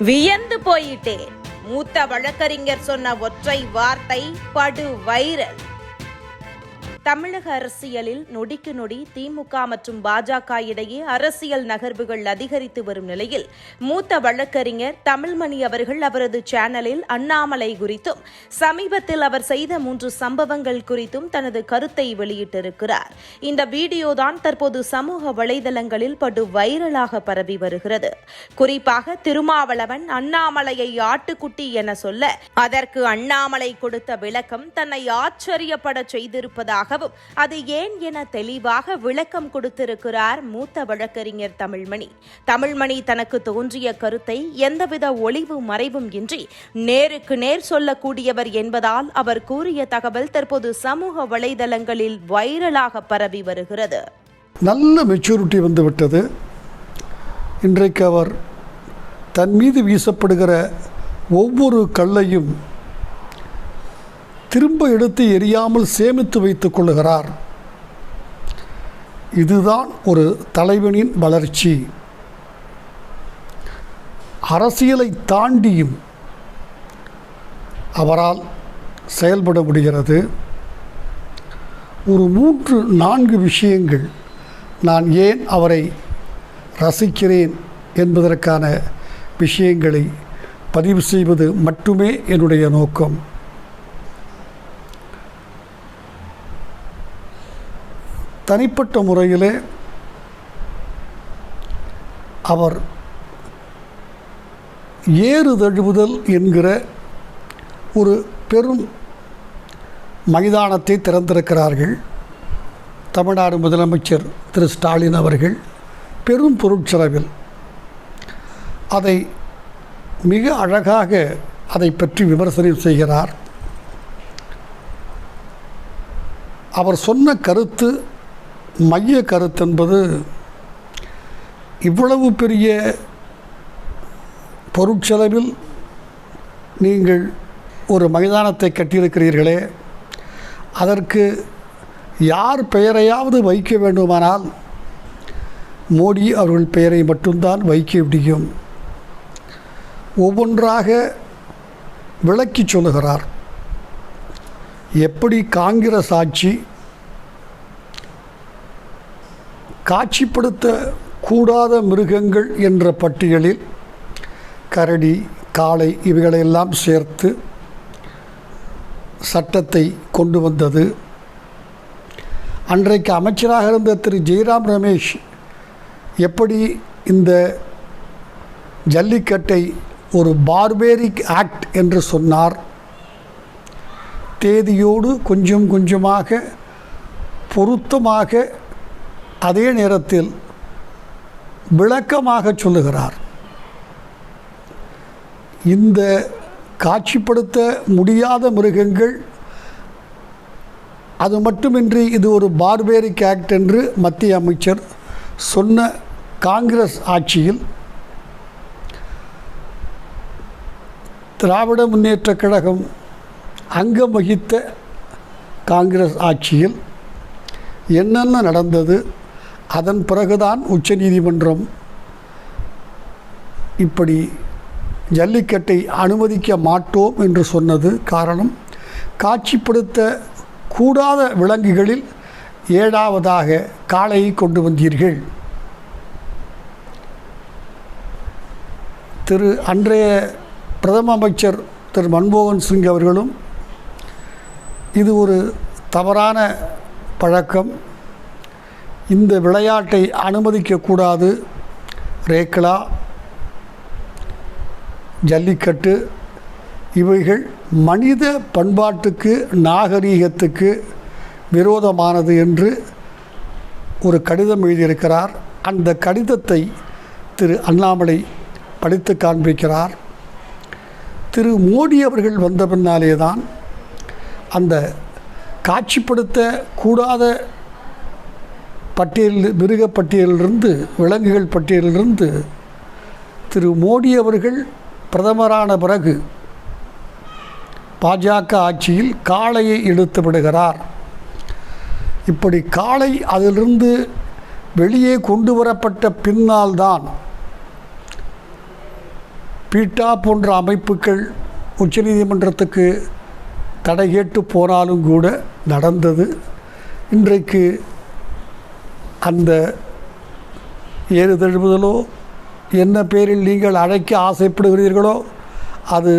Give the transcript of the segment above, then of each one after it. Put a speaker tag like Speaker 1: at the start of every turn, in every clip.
Speaker 1: வியந்து போயிட்டேன் மூத்த வழக்கறிஞர் சொன்ன ஒற்றை வார்த்தை படு வைரல் தமிழக அரசியலில் நொடிக்கு நொடி திமுக மற்றும் பாஜக இடையே அரசியல் நகர்வுகள் அதிகரித்து வரும் நிலையில் மூத்த வழக்கறிஞர் தமிழ்மணி அவர்கள் அவரது சேனலில் அண்ணாமலை குறித்தும் சமீபத்தில் அவர் செய்த மூன்று சம்பவங்கள் குறித்தும் தனது கருத்தை வெளியிட்டிருக்கிறார். இந்த வீடியோதான் தற்போது சமூக வலைதளங்களில் படு வைரலாக பரவி வருகிறது. குறிப்பாக திருமாவளவன் அண்ணாமலையை ஆட்டுக்குட்டி என சொல்ல அதற்கு அண்ணாமலை கொடுத்த விளக்கம் தன்னை ஆச்சரியப்பட செய்திருப்பதாக செய்திருப்பதாகவும் அது ஏன் என தெளிவாக விளக்கம் கொடுத்திருக்கிறார் மூத்த வழக்கறிஞர் தமிழ்மணி. தமிழ்மணி தனக்கு தோன்றிய கருத்தை எந்தவித ஒளிவு மறைவும் இன்றி நேருக்கு நேர் சொல்லக்கூடியவர் என்பதால் அவர் கூறிய தகவல் தற்போது சமூக வலைதளங்களில் வைரலாக பரவி வருகிறது.
Speaker 2: நல்ல மெச்சூரிட்டி வந்துவிட்டது இன்றைக்கு அவர் தன் மீது வீசப்படுகிற ஒவ்வொரு கல்லையும் திரும்ப எடுத்து எரியாமல் சேமித்து வைத்துக் கொள்ளுகிறார். இதுதான் ஒரு தலைவனின் வளர்ச்சி. அரசியலை தாண்டியும் அவரால் செயல்பட முடிகிறது. ஒரு மூன்று நான்கு விஷயங்கள் நான் ஏன் அவரை ரசிக்கிறேன் என்பதற்கான விஷயங்களை பதிவு செய்வது மட்டுமே என்னுடைய நோக்கம். தனிப்பட்ட முறையிலே அவர் ஏறு தழுவுதல் என்கிற ஒரு பெரும் மைதானத்தை திறந்திருக்கிறார்கள். தமிழ்நாடு முதலமைச்சர் திரு ஸ்டாலின் அவர்கள் பெரும் பொருட்செலவில் அதை மிக அழகாக அதை பற்றி விமர்சனம் செய்கிறார். அவர் சொன்ன கருத்து மைய கருத்து என்பது இவ்வளவு பெரிய பொருட்செலவில் நீங்கள் ஒரு மைதானத்தை கட்டியிருக்கிறீர்களே அதற்கு யார் பெயரையாவது வைக்க வேண்டுமானால் மோடி அவர்கள் பெயரை மட்டும்தான் வைக்க முடியும். ஒவ்வொன்றாக விளக்கி சொல்லுகிறார். எப்படி காங்கிரஸ் ஆட்சி காட்சிப்படுத்த கூடாத மிருகங்கள் என்ற பட்டியலில் கரடி காளை இவைகளையெல்லாம் சேர்த்து சட்டத்தை கொண்டு வந்தது. அன்றைக்கு அமைச்சராக இருந்த திரு. ஜெய்ராம் ரமேஷ் எப்படி இந்த ஜல்லிக்கட்டை ஒரு பார்பேரிக் ஆக்ட் என்று சொன்னார் தேதியோடு கொஞ்சம் கொஞ்சமாக பொருத்தமாக அதே நேரத்தில் விளக்கமாக சொல்லுகிறார். இந்த காட்சிப்படுத்த முடியாத மிருகங்கள் அது மட்டுமின்றி இது ஒரு பார்பேரிக் ஆக்ட் என்று மத்திய அமைச்சர் சொன்ன காங்கிரஸ் ஆட்சியில் திராவிட முன்னேற்றக் கழகம் அங்கம் வகித்த காங்கிரஸ் ஆட்சியில் என்னென்ன நடந்தது அதன் பிறகுதான் உச்சநீதிமன்றம் இப்படி ஜல்லிக்கட்டை அனுமதிக்க மாட்டோம் என்று சொன்னது காரணம். காட்சிப்படுத்த கூடாத விலங்குகளில் ஏழாவதாக காளையை கொண்டு வந்தீர்கள். திரு அன்றைய பிரதம அமைச்சர் திரு மன்மோகன் சிங் அவர்களும் இது ஒரு தவறான பழக்கம். இந்த விளையாட்டை அனுமதிக்கக்கூடாது. ரேக்லா ஜல்லிக்கட்டு இவைகள் மனித பண்பாட்டுக்கு நாகரீகத்துக்கு விரோதமானது என்று ஒரு கடிதம் எழுதியிருக்கிறார். அந்த கடிதத்தை திரு அண்ணாமலை படித்து காண்பிக்கிறார். திரு மோடி அவர்கள் வந்த பின்னாலே தான் அந்த காட்சிப்படுத்த கூடாத பட்டியலில் மிருக பட்டியலிலிருந்து விலங்குகள் பட்டியலிலிருந்து திரு மோடி அவர்கள் பிரதமரான பிறகு பாஜக ஆட்சியில் காளையை எடுத்து விடுகிறார். இப்படி காளை அதிலிருந்து வெளியே கொண்டு வரப்பட்ட பின்னால்தான் பீட்டா போன்ற அமைப்புகள் உச்சநீதிமன்றத்துக்கு தடை கேட்டு போனாலும் கூட நடந்தது. இன்றைக்கு அந்த ஏறுதழுவுதலோ என்ன பேரில் நீங்கள் அழைக்க ஆசைப்படுகிறீர்களோ அது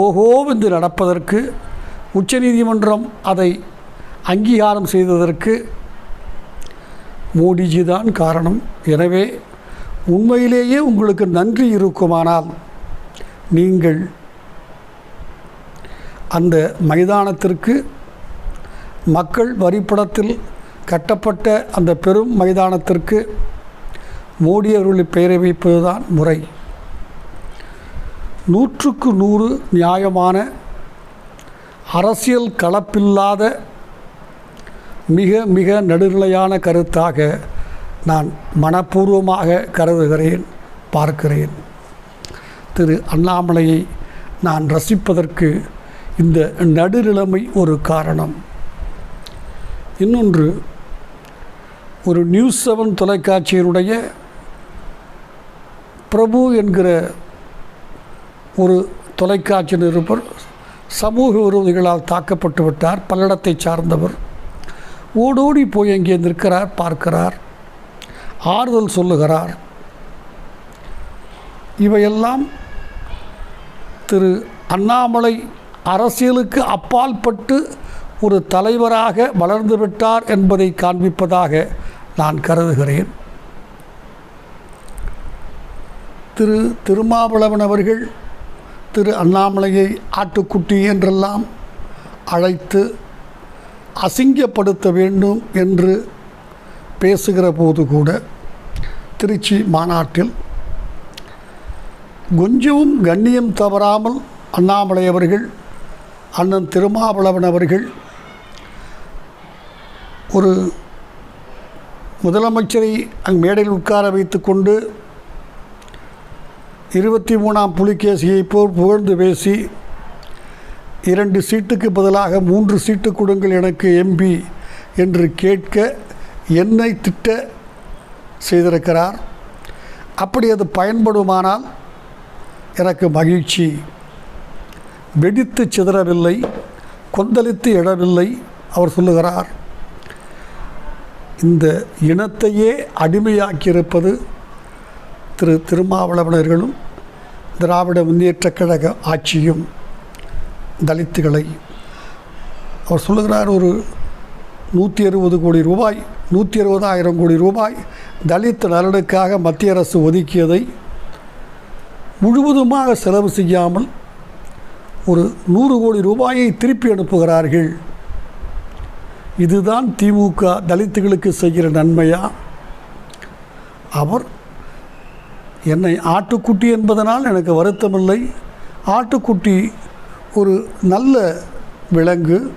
Speaker 2: ஓஹோவென்று நடப்பதற்கு உச்சநீதிமன்றம் அதை அங்கீகாரம் செய்ததற்கு மோடிஜி தான் காரணம். எனவே உண்மையிலேயே உங்களுக்கு நன்றி இருக்குமானால் நீங்கள் அந்த மைதானத்திற்கு மக்கள் வரிப்படத்தில் கட்டப்பட்ட அந்த பெரும் மைதானத்திற்கு மோடி அவர்களை பெயரை வைப்பதுதான் முறை. நூற்றுக்கு நூறு நியாயமான அரசியல் கலப்பில்லாத மிக மிக நடுநிலையான கருத்தாக நான் மனப்பூர்வமாக கருதுகிறேன் பார்க்கிறேன். திரு அண்ணாமலையை நான் ரசிப்பதற்கு இந்த நடுநிலைமை ஒரு காரணம். இன்னொன்று ஒரு நியூஸ் செவன் தொலைக்காட்சியினுடைய பிரபு என்கிற ஒரு தொலைக்காட்சி நிருபர் சமூக விரோதிகளால் தாக்கப்பட்டு விட்டார் பல்லடத்தை சார்ந்தவர். ஓடோடி போய் அங்கே நிற்கிறார் பார்க்கிறார் ஆறுதல் சொல்லுகிறார். இவையெல்லாம் திரு அண்ணாமலை அரசியலுக்கு அப்பாற்பட்டு ஒரு தலைவராக வளர்ந்து விட்டார் என்பதை காண்பிப்பதாக நான் கருதுகிறேன். திரு திருமாவளவன் அவர்கள் திரு அண்ணாமலையை ஆட்டுக்குட்டி என்றெல்லாம் அழைத்து அசிங்கப்படுத்த வேண்டும் என்று பேசுகிற போது கூட திருச்சி மாநாட்டில் கொஞ்சமும் கண்ணியம் தவறாமல் அண்ணாமலை அவர்கள் அண்ணன் திருமாவளவன் அவர்கள் ஒரு முதலமைச்சரை அங் மேடையில் உட்கார வைத்துக்கொண்டு இருபத்தி மூணாம் புலிகேசியை போல் புகழ்ந்து பேசி இரண்டு சீட்டுக்கு பதிலாக மூன்று சீட்டு கொடுங்கள் எனக்கு எம்பி என்று கேட்க என்னை திட்ட செய்திருக்கிறார். அப்படி அது பயன்படுமானால் எனக்கு மகிழ்ச்சி. வெடித்து சிதறவில்லை கொந்தளித்து எழவில்லை அவர் சொல்லுகிறார். இந்த இனத்தையே அடிமையாக்கியிருப்பது திரு திருமாவளவனர்களும் திராவிட முன்னேற்றக் கழக ஆட்சியும் தலித்துகளை. அவர் சொல்லுகிறார் ஒரு நூற்றி அறுபது கோடி ரூபாய் நூற்றி அறுபதாயிரம் கோடி ரூபாய் தலித் நலனுக்காக மத்திய அரசு ஒதுக்கியதை முழுவதுமாக செலவு செய்யாமல் ஒரு நூறு கோடி ரூபாயை திருப்பி அனுப்புகிறார்கள். இதுதான் திமுக தலித்துகளுக்கு செய்கிற நன்மையா? அவர் என்னை ஆட்டுக்குட்டி என்பதனால் எனக்கு வருத்தமில்லை. ஆட்டுக்குட்டி ஒரு நல்ல விலங்கு.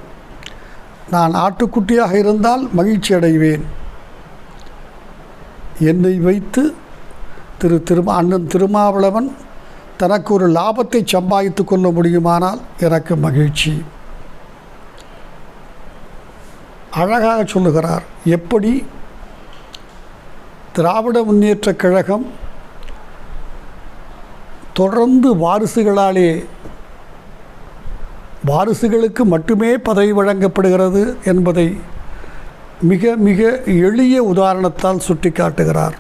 Speaker 2: நான் ஆட்டுக்குட்டியாக இருந்தால் மகிழ்ச்சி அடைவேன். என்னை வைத்து திரு திருமா அண்ணன் திருமாவளவன் தனக்கு ஒரு லாபத்தை சம்பாதித்து கொள்ள முடியுமானால் எனக்கு மகிழ்ச்சி. அழகாக சொல்லுகிறார். எப்படி? திராவிட முன்னேற்றக் கழகம் தொடர்ந்து வாரிசுகளாலே வாரிசுகளுக்கு மட்டுமே பதவி வழங்கப்படுகிறது என்பதை மிக மிக எளிய உதாரணத்தால் சுட்டிக்காட்டுகிறார்.